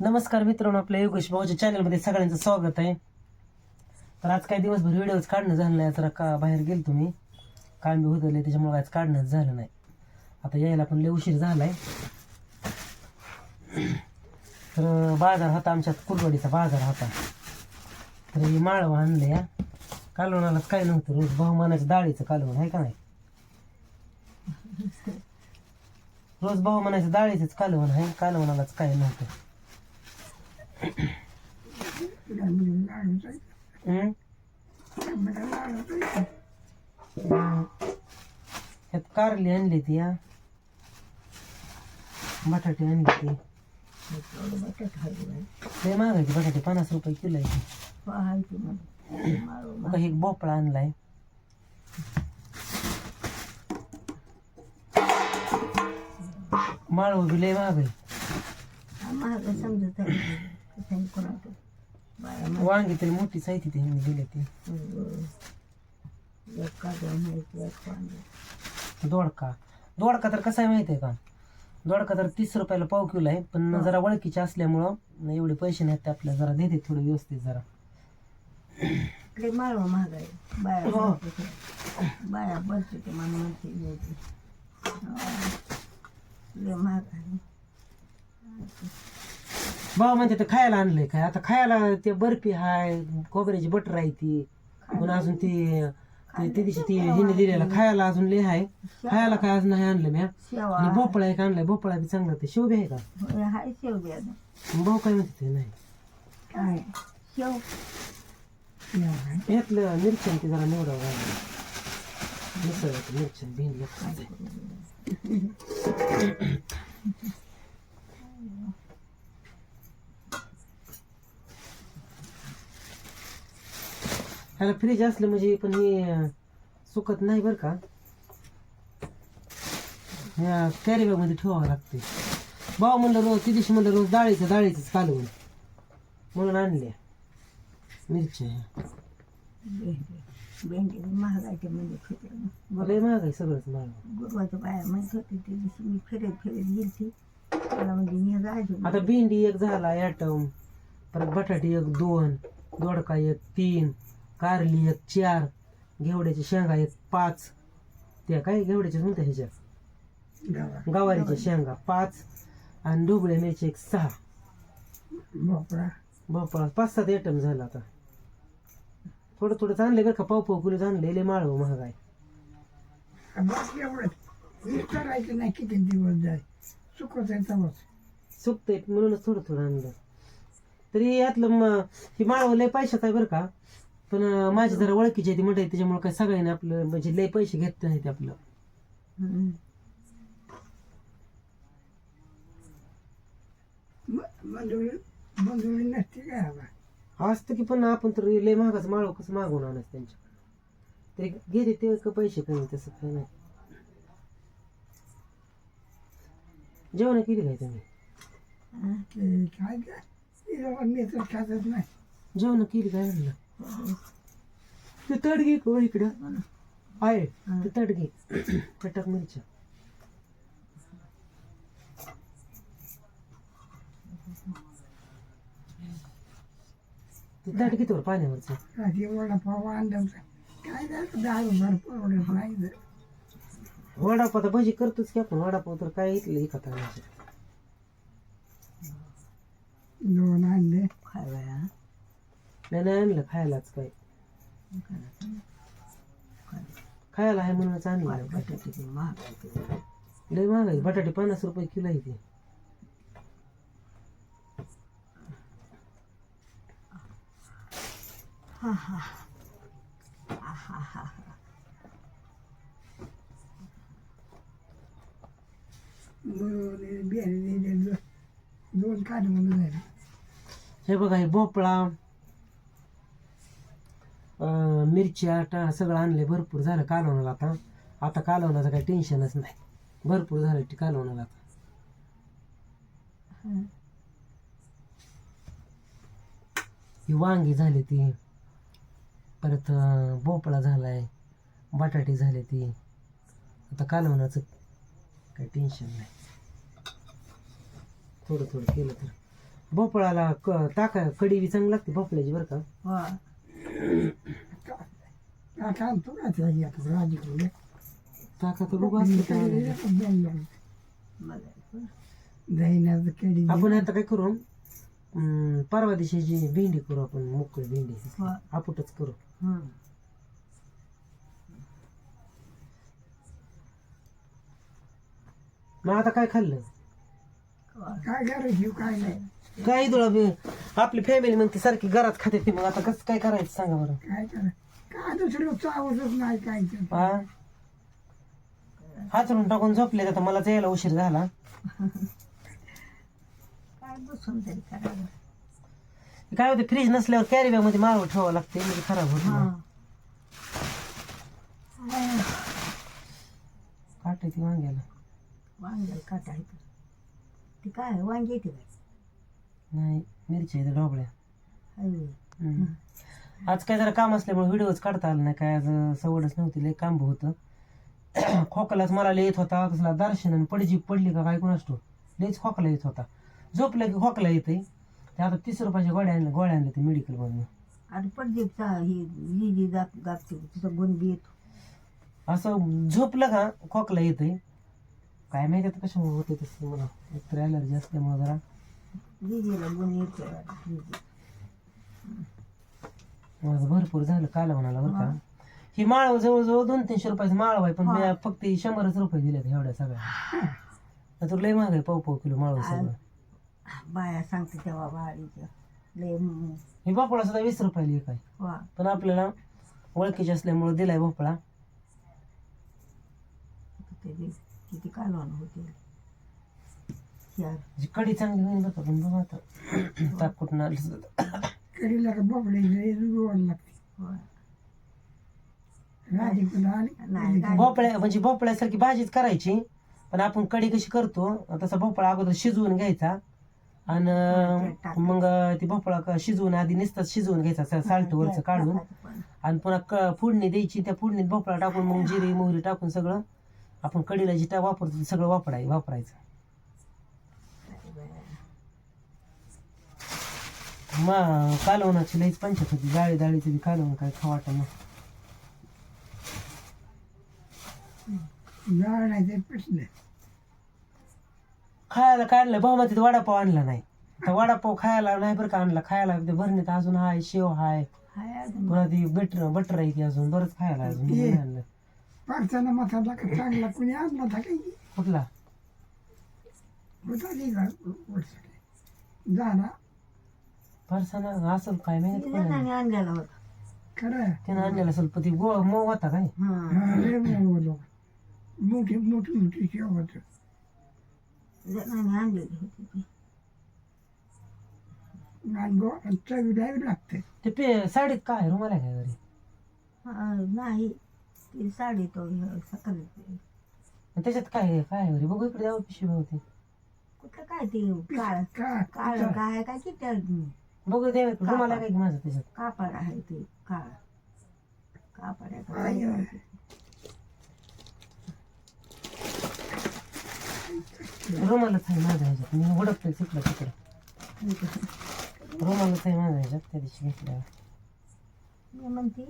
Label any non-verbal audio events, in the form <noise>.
नमस्कार मित्रांनो आपल्या योगेश भाऊच्या चॅनलमध्ये सगळ्यांचं स्वागत आहे. तर आज काही दिवसभर व्हिडिओज काढणं झालं नाही जरा का बाहेर गेलो तुम्ही काम बी होतं त्याच्यामुळे आज काढणंच झालं नाही. आता यायला पण लय उशीर झालाय. तर बाजार होता आमच्यात कुरवाडीचा बाजार होता. तर हे माळव आणलं या कालवणालाच काय नव्हतं रोज? बहुमानाच्या डाळीचं कालवण आहे का नाही? रोज बहुमानाच्या डाळीचंच कालवण आहे कालवणालाच काय नव्हतं. त्यात कारली आणली ती या बटाटे आणली ती. लय महागायची बटाटे पन्नास रुपये किलो आहे ती. एक भोपळा आणलाय. माळव बी लय महाग आहे. समजत वांगी तरी मोठीच आहे ती त्यांनी दिली ती. दोडका. दोडका तर कसा आहे माहिती आहे का? दोडका तर तीस रुपयाला पाव किलो आहे पण जरा वळखीचे असल्यामुळं एवढे पैसे नाहीत ते आपल्याला. जरा देते थोडं व्यवस्थित जरा. लय माळव महाग आहे. बाया हो. बाया बोलते ते मला म्हणते घ्यायची. भाऊ म्हणते ते खायला आणलंय काय? आता खायला ते बर्फी हाय खोबऱ्याची बटर आहे ती. पण अजून ती ते ते दिवशी ती हिने दिलेला खायला अजून लय आहे खायला काय अजून नाही आणलं मी शेवा आणि भोपळा एक आणलाय भोपळा बी चांगला ते. शेव बी आहे का? होय, हाय शेव द्या भाऊ काय म्हणते ते? नाही. काय? शेव. यातलं मिरच्या ते जरा निवडावं लागलं. मिसळ मिरच्या भेंडी. ह्याला फ्रीज असलं म्हणजे पण हे सुकत नाही बरं का. ह्या कॅरी बॅगमध्ये ठेवावं लागते भाऊ म्हणलं रोज ती दिवशी म्हणलं रोज डाळीचं डाळीचंच कालवून म्हणून. आणल्या. मिरच्या ह्या. भेंडी भेंडी महागायचे म्हणजे लय महाग आहे सगळंच महाग गुरुवाच्या बाया म्हणत होते ते दिवशी मी फिरत फिरत गेलती. मला म्हणजे मी आता भेंडी एक झाला ॲटम परत बटाटे एक दोन दोडका एक तीन. कारली एक चार घेवड्याच्या शेंगा एक पाच. त्या काय घेवड्याच्या म्हणते ह्याच्या गवारीच्या शेंगा पाच आणि ढोबळे मिरची एक सहा. भोपळा. भोपळा पाच सात आयटम झाला आता. थोडं थोडं आणले बरं का पाव पाव किलो आणले लय माळव महाग आहे बस एवढं. करायचं नाही किती दिवस जाय. चुकत आहे तेव्हाच. सुकतंय म्हणूनच थोडं थोडं आणलं. तरी यातलं म- ही माळव लय पैशात आहे बरं का. पण माझी जरा ओळखीची आहे ती म्हणते त्याच्यामुळे काय सगळ्यांनी आपलं म्हणजे लय पैसे घेत नाही ते आपलं. नसते काय हवा असतं की पण आपण तर लय महागाच माळव कसं मागवून आणायचं त्यांच्या. तरी घेते ते का पैसे कमी तसं काही नाही. जेवण केली काय तुम्ही? काय काय मी तर खातच नाही. जेवण केली काय म्हणलं? ते तडगे को इकडं. आहे ते तडगे कटक मिरच्या. ते तडगे तर पाण्यावरचं. रात्री वडापाव आणलं काय झालं? दारू भरपूर आवडत नाही. वडापाव तर भजी करतोच की आपण. वडापाव तर काय इथलं ताण्याचे दोन आणले खायला नाही नाही आणलं खायलाच काय खायला आहे म्हणूनच आणलं बटाटे महाग लय महाग आहे. बटाटे पन्नास रुपये किलो आहे ते. हा हा हा. हा दोन काढ म्हणून हे बघा हे भोपळा मिरच्या टा सगळं आणले भरपूर झालं कालवणाला आता. आता कालवणाचं काही टेन्शनच नाही. भरपूर झालं ते कालवणाला आता. ही. वांगी झाली ती. परत भोपळा झालाय. बटाटे झाले ती. आता कालवणाचं काही टेन्शन नाही. थोडं थोडं केलं तर. भोपळाला क- टाका कडी बी चांगली लागते भोपळ्याची बरं का? वा आता आणतो ना त्याला हे आता राजीकडे टाका तर बघू असतं का नाही. मला दहीण्याचं केळी आपण आता काय करू हम्म, परवा दिवशीची भेंडी करू आपण मोकळी भेंडी वा आपटच करू हम्म. मग आता काय खाल्लं. काय करायची काय नाही काय तुला बी- आपली फॅमिली म्हणते सारखी घरात खाते ती मग. आता कसं काय करायचं सांगा बरं? काय करा काय दुसरं चावतच नाही काय ते. हा? हातरून टाकून झोपले आता मला यायला उशीर झाला. काय बसून तरी करायला काय होते फ्रीज नसल्यावर कॅरी बॅगमध्ये माळव ठेवावं लागते म्हणजे खराब होत. हा. काटे ती वांग्याला. वांग्याला काटायचं ती काय वांगी येते काय? नाही मिरची आहे ढोबळ्या. हम्म. आज काय जरा काम असल्यामुळे व्हिडिओच काढता आला नाही. काय आज अं, सवडच नव्हती लय काम होतं. <clears throat> खोकलाच मला लय येत होता. तसला दर्शन आणि पडजी पडली का काय कोणाच ठेव लयच खोकला येत होता. झोपलं की खोकला येते ते आता तीस रुपयाच्या गोळ्या आणल्या गोळ्या आणल्या ते मेडिकल मधून. आणि पडदीपचा ही जी जी जात गापते तिचा गुण बी येतो. असं झोपलं का खोकला येते काय माहिती आता कशामुळे होते तसं मला. एकतर ॲलर्जी असल्यामुळे जरा. जीजीला गुण येतो जीजी माझं भरपूर झालं काल म्हणाला बरं का. ही. माळ जवळजवळ दोन तीनशे रुपयाचं माळ आहे पण मी फक्त ही शंभरच रुपये दिले एवढ्या सगळ्या. तर लय महाग आहे पाव पाव किलो माळ सगळं. बाया सांगते तेव्हा बाळीच्या लय म- ही भोपळा सुद्धा वीस रुपयाला एक आहे वा. पण आपल्याला ओळखीचे असल्यामुळे दिलाय भोपळा ते किती कालवण होते जी कडी चांगली होईल बरं का पण बघा आता ताक कुठून आलं सुद्धा. कढीला का बबडे गोड लागते वा राजीकडे आली. नाही गाडी- भोपळ्या म्हणजे भोपळ्यासारखी भाजीच करायची पण आपण कढी कशी करतो तसा भोपळा अगोदर शिजवून घ्यायचा. आणि मग ती भोपळा शिजवून आधी नुसतं शिजवून घ्यायचा साल्ट वरचं काढून. आणि पुन्हा फोडणी द्यायची त्या फोडणीत भोपळा टाकून मग जिरे मोहरी टाकून सगळं आपण कढीला जिटा वापरतो सगळं वापराय वापरायचं. मग कालवणाची लईच पंचायत होती. जाळी जाळीचं बी कालवण काय खावाटा मग. जाळ नाही ते पिसले खायला काढलं भाऊ तिथे वडापाव आणला नाही. तर वडापाव खायला नाही बरं का आणला. खायला ते भरणीत अजून हाय शेव हाय. हाय अजून. पुन्हा ती बटर बटर आहे ती अजून. बरंच खायला अजून नाही आणलं. पारसाना मसाला का चांगला कुणी आणला होता काही कुठला? होता का फरसाना असं काय माहिती कोणाला. जणांनी आणलेला होता. खरं. त्यानं आणलेला असेल पण ती गो मऊ होता काय? हा. लय बोललो. मोठी मोठी मोठी शेव होत. जणांनी आणलेली होती ती. आणि गो चवी द्यावी लागते. ते पे साडीत काय रुमाल काय घरी? हा, नाही. ती साडी तो हे सकाळी आणि त्याच्यात काय आहे? काय आहे घरी? बघू इकडे जाऊ पिशवी होती कुठलं काय ते? काळ का काळ काय काय की त्या बघू दे रुमाल आहे काय की माझं त्याच्यात? कापड आहे ते काळ कापड आहे का? काय आय. ते. रुमालच आहे माझ्या ह्याच्यात. मी उडकतोय तिकडं तिकडं. <laughs> रुमालच आहे माझ्या ह्याच्यात त्या दिवशी घेतल्यावर. मी म्हणते